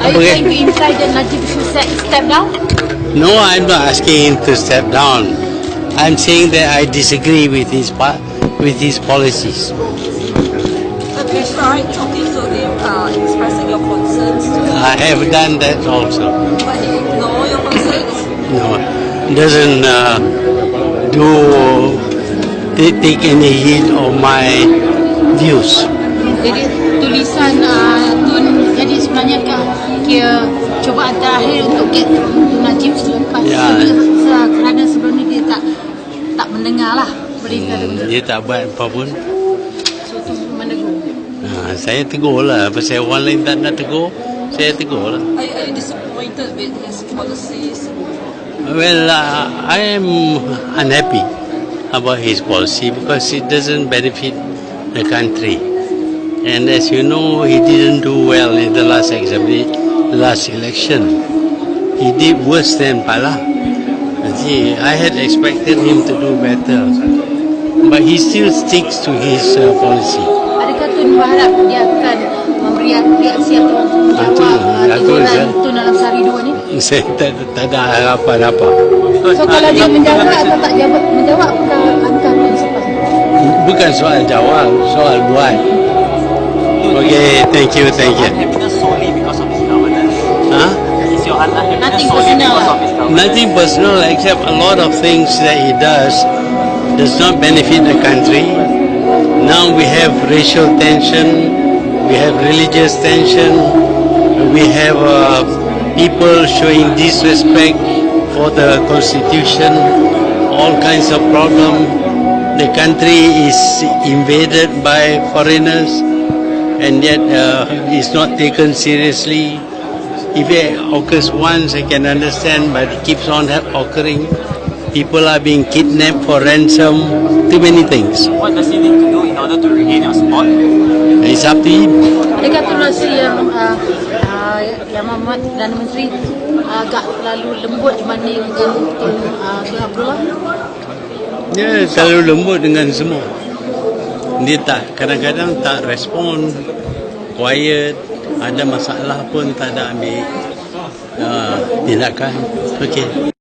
Are you trying to imply that Najib should step, step down? No, I'm not asking him to step down. I'm saying that I disagree with his with his policies. Have you tried talking to him, uh, expressing your concerns to? I have done that also. But he ignore your concerns? No, doesn't uh, do ta- take any heed of my views. Jadi tulisan uh, Tun jadi sebenarnya ke, kira cubaan terakhir untuk get through Najib selepas Ya. kerana sebelum ni dia tak tak mendengar lah berita Hmm, dia tak buat apa pun. so tu menegur. Ha, saya tegur lah. Pasal orang lain tak nak tegur, saya tegur lah. Are, you- are you disappointed with his policies? Well, uh, I am unhappy about his policy because it doesn't benefit the country. And as you know, he didn't do well in the last assembly, last election. He did worse than Pala. See, I had expected him to do better, but he still sticks to his uh, policy. Adakah Tun berharap dia akan memberi reaksi atau menjawab. Tun dalam sehari dua ni? Saya tak, tak ada harapan apa. So kalau dia menjawab atau tak jawab, menjawab apakah langkah? Bukan soal jawab, soal buat. Okay, thank you, thank you. unhappiness solely because of his governance? Huh? Is your unhappiness Nothing personal because lah. of his governance? Nothing personal except a lot of things that he does does not benefit the country. Now we have racial tension, we have religious tension, we have uh, people showing disrespect for the constitution, all kinds of problem. The country is invaded by foreigners and yet uh, it's not taken seriously. If it occurs once, I can understand, but it keeps on occurring. People are being kidnapped for ransom. Too many things. What does he need to do in order to regain your support? It's up to him. Tun rasa yang uh, uh, yang Muhammad Perdana Menteri uh, agak terlalu lembut dibanding dengan Tun uh, Tun Abdullah? Dia selalu lembut dengan semua. Dia tak kadang-kadang tak respon, quiet, ada masalah pun tak ada ambil uh, tindakan. Okay.